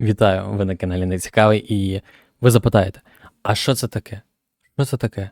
Вітаю, ви на каналі Нецікавий, і ви запитаєте, а що це таке? Що це таке?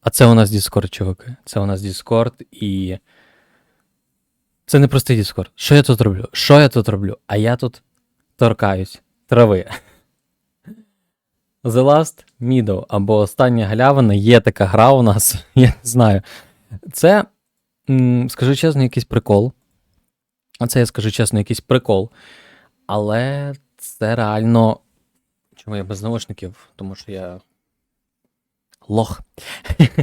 А це у нас Discord, чуваки. Це у нас Discord, і. Це не простий Discord. Що я тут роблю? Що я тут роблю? А я тут торкаюсь трави. The Last Meadow або Остання галявина є така гра у нас, я не знаю. Це, скажу чесно, якийсь прикол. Оце я скажу чесно, якийсь прикол. Але це реально. Чому я без наушників? Тому що я. Лох.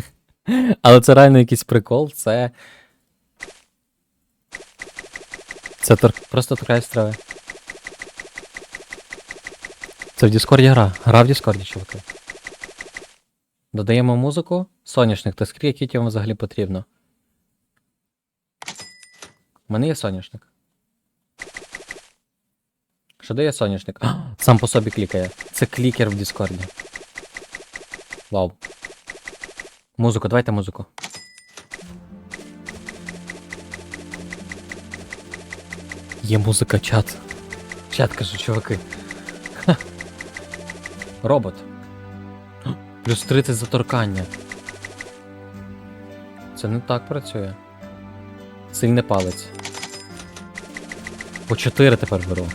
Але це реально якийсь прикол. Це. Це тор... просто торкаюсь трави. Це в Діскорді гра. Гра в Діскорді, чуваки. Додаємо музику. Соняшник, та скільки кітів вам взагалі потрібно? У мене є соняшник. Що дає соняшник? Сам по собі клікає. Це клікер в Діскорді. Вау. Музику, давайте музику. Є музика, чат. Чат кажу, чуваки. Ха. Робот. Плюс 30 за торкання. Це не так працює. Сильний палець. По 4 тепер беру.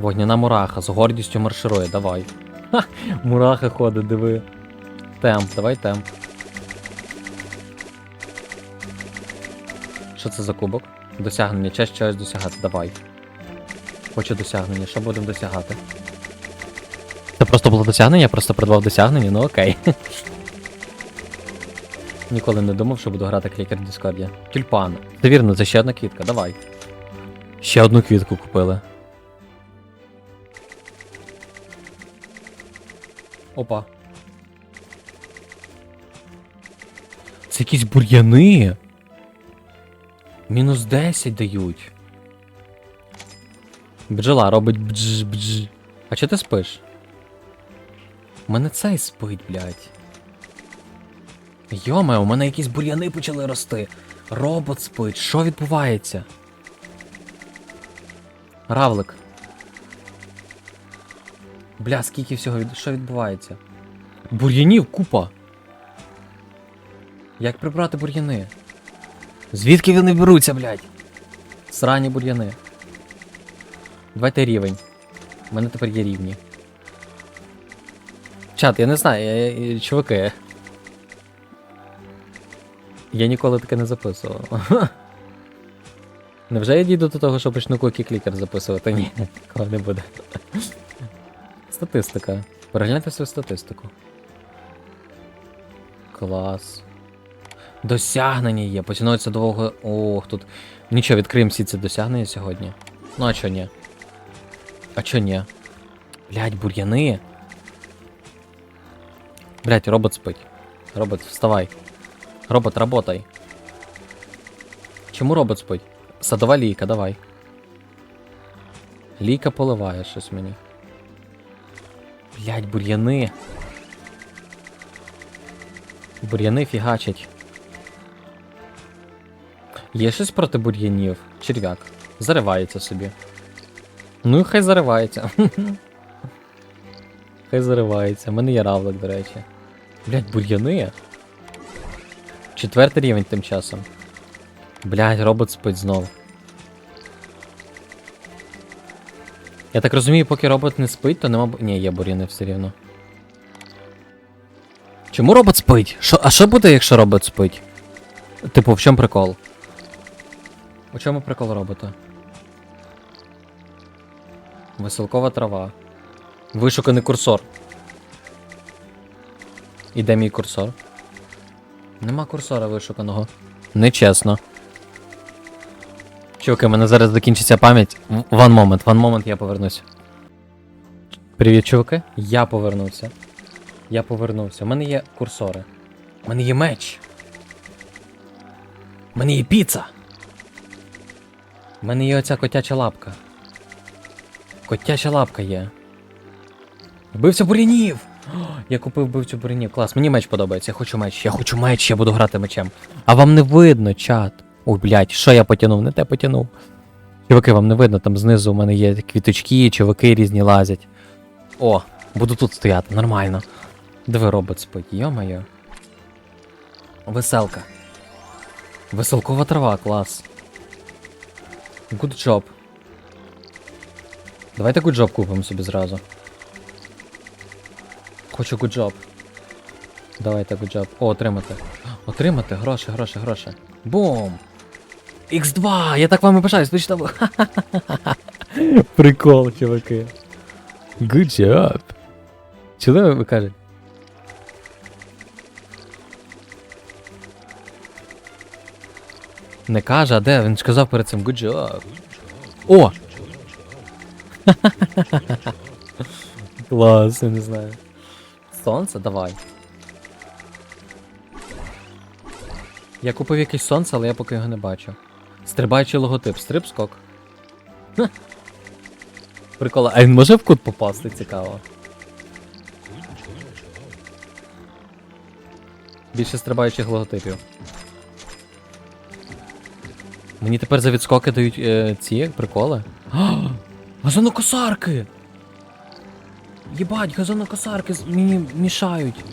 Вогняна мураха з гордістю марширує, давай. Ха, мураха ходить, диви. Темп, давай темп. Що це за кубок? Досягнення, честь чогось досягати, давай. Хочу досягнення, що будемо досягати? Це просто було досягнення, я просто придбав досягнення, ну окей. Ніколи не думав, що буду грати клікер в Діскорді. Тюльпан. Це це ще одна квітка, давай. Ще одну квітку купили. Опа. Це якісь бур'яни. Мінус 10 дають. Бджола робить бдж бдж. А чого ти спиш? У мене цей спить, блядь. Йоме, у мене якісь бур'яни почали рости. Робот спить. Що відбувається? Равлик. Бля, скільки всього від... що відбувається? Бур'янів купа. Як прибрати бур'яни? Звідки вони беруться, блядь? Срані бур'яни. Давайте рівень. У мене тепер є рівні. Чат, я не знаю, я, я, чуваки. Я ніколи таке не записував. Невже я дійду до того, що почну кокі клікер записувати? Ні, такого не буде. Статистика. Перегляньте свою статистику. Клас. Досягнення є. Починається довго. Ох, тут. Нічого, відкриємо всі ці досягнення сьогодні. Ну, а чо ні? А чо ні? Блять, бур'яни. Блять, робот спить. Робот, вставай. Робот, работай. Чому робот спить? Садова лійка, давай. Лійка поливає щось мені. Блять, бур'яни. Бур'яни фігачать. Є щось проти бур'янів? Черв'як. Заривається собі. Ну і хай заривається. хай заривається. У мене є равлик, до речі. Блять, бур'яни. Четвертий рівень тим часом. Блять, робот спить знов. Я так розумію, поки робот не спить, то нема. Ні, є бур'яни все рівно. Чому робот спить? Шо, а що буде, якщо робот спить? Типу, в чому прикол? У чому прикол робота? Веселкова трава. Вишуканий курсор. І де мій курсор? Нема курсора вишуканого. Нечесно. Чуваки, у мене зараз закінчиться пам'ять. One moment, one moment, я повернусь. Привіт, чуваки. Я повернувся. Я повернувся. У мене є курсори. У мене є меч. У мене є піца. У мене є оця котяча лапка. Котяча лапка є. Вбивця бурянів! О, Я купив вбивцю бурянів. Клас, мені меч подобається. Я хочу меч. Я хочу меч, я буду грати мечем. А вам не видно, чат. Ой, блядь, що я потягнув? Не те потягнув. Чуваки, вам не видно, там знизу у мене є квіточки, чуваки різні лазять. О, буду тут стояти, нормально. Диви, робот спить, йо-моє. Веселка. Веселкова трава, клас. Good job. Давайте good job купимо собі зразу. Хочу good job. Давайте good job. О, отримати. Отримати, гроші, гроші, гроші. Бум! X2! Я так вами пишаюсь, точно. ви- Прикол, чуваки. Good job. Чули ви кажете? Не каже, а де? Він ж казав перед цим good job. О! Клас, я не знаю. Сонце, давай. Я купив якесь сонце, але я поки його не бачу. Стрибаючий логотип, стрип скок. Ха. Прикола, а він може в кут попасти, цікаво. Більше стрибаючих логотипів. Мені тепер за відскоки дають е, ці приколи. Газонокосарки! Єбать, газонокосарки мені мішають.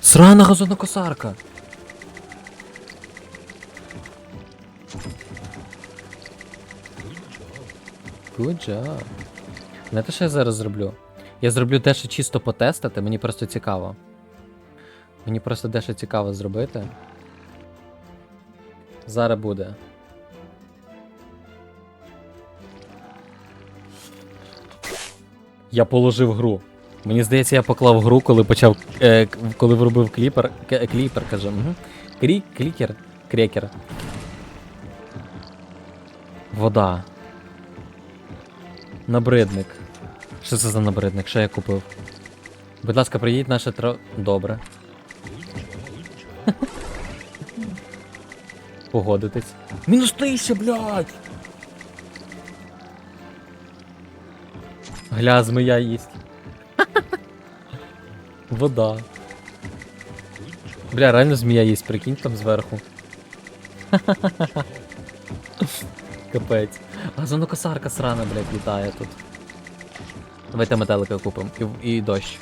Срана газонокосарка. Good job. Знаєте, що я зараз зроблю? Я зроблю дещо чисто потестити, мені просто цікаво. Мені просто дещо цікаво зробити. Зараз буде. Я положив гру. Мені здається, я поклав гру, коли почав. Е, коли вробив кліпер. Кліпер, каже. Угу. Клікер. Крекер. Вода. Набридник. Що це за набридник? Що я купив? Будь ласка, приїдь наше тро. Добре. Погодитись. Мінус тисяча, блядь! Гля, змія їсть. Вода. Бля, реально змія їсть, прикинь там зверху. Капець. Газонокосарка срана, блядь, літає тут. Давайте метелика купимо. І, і дощ.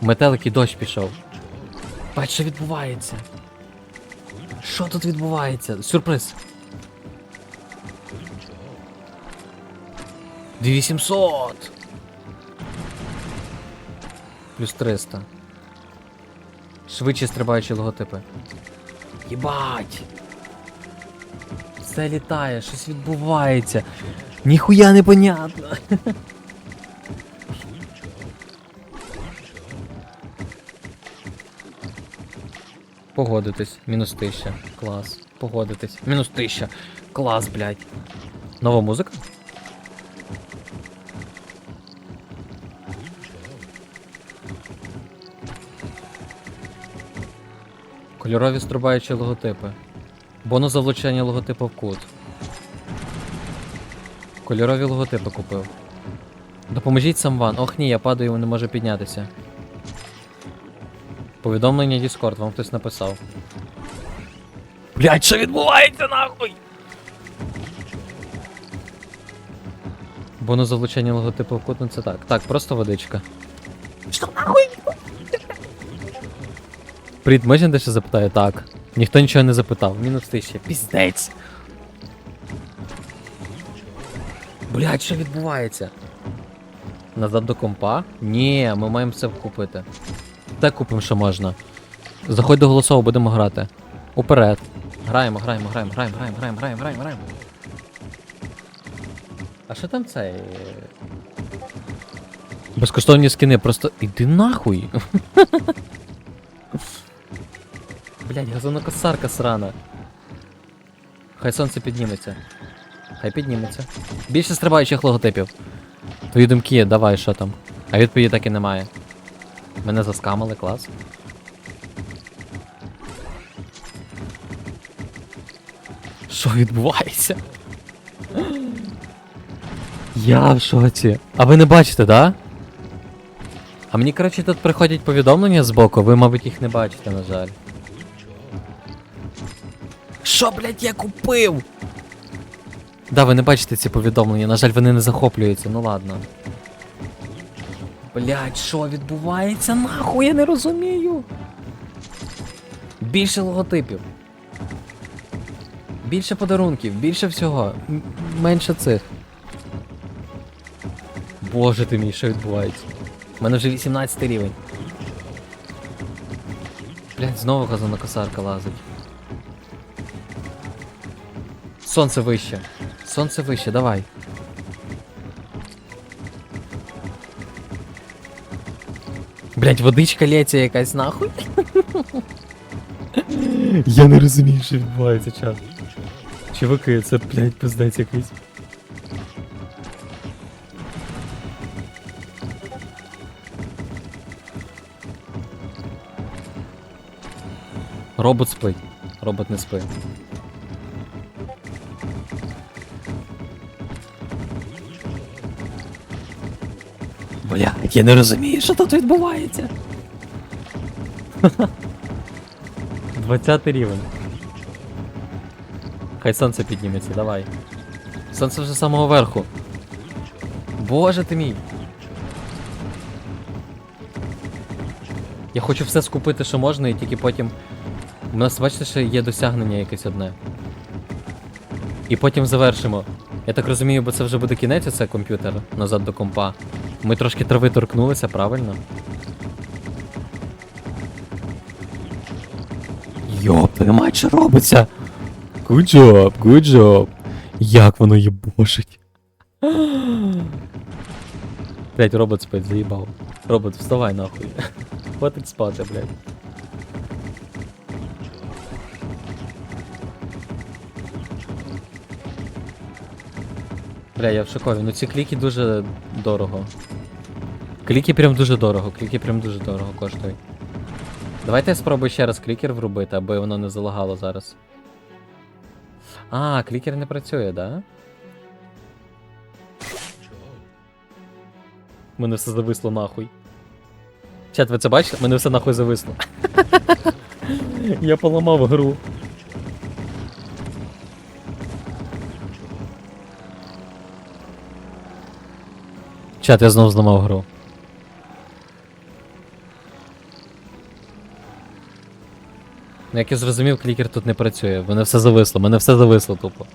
Метелик і дощ пішов. Бать, що відбувається? Що тут відбувається? Сюрприз. 2800! Плюс 300. Швидше стрибаючі логотипи. Єбать! Все літає, щось відбувається. Ніхуя не понятно. Погодитись, мінус 1000. Клас. Погодитись. Мінус 1000. Клас, блядь. Нова музика? Кольорові струбаючі логотипи. Бонус за влучання логотипу в кут. Кольорові логотипи купив. Допоможіть самван. Ох ні, я падаю, не можу піднятися. Повідомлення Discord, вам хтось написав. Блять, що відбувається нахуй? Бонус за влучання логотипу в кут, ну це так. Так, просто водичка. Що нахуй? Привіт, можна дещо запитаю? Так. Ніхто нічого не запитав. Мінус тисяча. Піздець. Блять, що відбувається? Назад до компа? Ні, ми маємо все купити. Те купимо, що можна. Заходь до голосового, будемо грати. Уперед. Граємо, граємо, граємо, граємо, граємо, граємо, граємо, граємо, граємо. А що там цей? Безкоштовні скини, просто іди нахуй. Блять, газонокосарка срана. Хай сонце підніметься. Хай підніметься. Більше стрибаючих логотипів. Твої думки давай, що там. А відповіді так і немає. Мене заскамили, клас. Що відбувається? Я в шоці. А ви не бачите, да? А мені, коротше, тут приходять повідомлення з боку, ви, мабуть, їх не бачите, на жаль. Що, блядь, я купив? Да, ви не бачите ці повідомлення, на жаль, вони не захоплюються, ну ладно. Блядь, що відбувається? Нахуй я не розумію. Більше логотипів. Більше подарунків, більше всього. М- менше цих. Боже ти мій, що відбувається? У мене вже 18 рівень. Блядь, знову газонокосарка лазить. Сонце вище. Сонце вище, давай. Блять, водичка лється якась нахуй. Я не розумію, що відбувається час. Чуваки, це, блять, пиздець якийсь. Робот спить. Робот не спить. Бля, я не розумію, що тут відбувається. 20 рівень. Хай сонце підніметься, давай. Сонце вже з самого верху. Боже ти мій. Я хочу все скупити, що можна, і тільки потім. У нас, бачите, ще є досягнення якесь одне. І потім завершимо. Я так розумію, бо це вже буде кінець, оце комп'ютер назад до компа. Ми трошки трави торкнулися, правильно? Йоп, твою мать, що робиться? Good job, good job. Як воно їбошить. Блять, робот спить, заїбав. Робот, вставай нахуй. Хватить спати, блять. Бля, я в шокові. Ну ці кліки дуже дорого. Кліки прям дуже дорого, кліки прям дуже дорого коштують. Давайте я спробую ще раз клікер врубити, аби воно не залагало зараз. А, клікер не працює, да? Мене все зависло нахуй. Чат, ви це бачите? Мене все нахуй зависло. Я поламав гру. Чат, я знову зламав гру. Як я зрозумів, клікер тут не працює. Мене все зависло, мене все зависло тупо.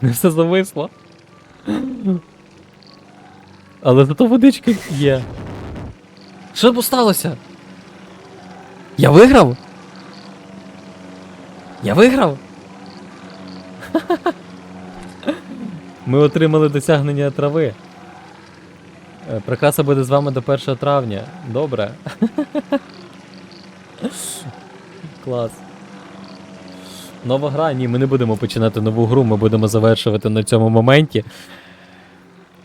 Не все зависло. Але зато водичка є. Що б сталося? Я виграв? Я виграв? Ми отримали досягнення трави. Е, Прикраса буде з вами до 1 травня. Добре. Клас. Нова гра. Ні, ми не будемо починати нову гру, ми будемо завершувати на цьому моменті.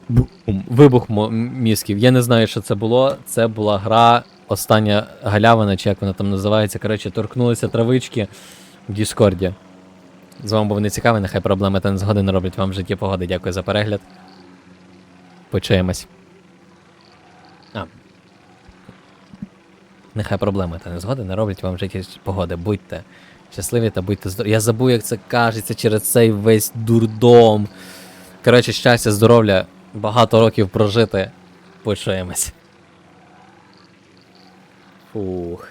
Бум. Вибух мізків. Я не знаю, що це було. Це була гра, остання галявина, чи як вона там називається. Коротше, торкнулися травички в Діскорді. З вами був нецікавий, нехай проблеми та незгоди не роблять вам в житті погоди. Дякую за перегляд. Почуємось. А. Нехай проблеми та незгоди не роблять вам в житті погоди. Будьте щасливі та будьте здорові. Я забув, як це кажеться через цей весь дурдом. Коротше, щастя, здоров'я, багато років прожити. Почуємось. Фух.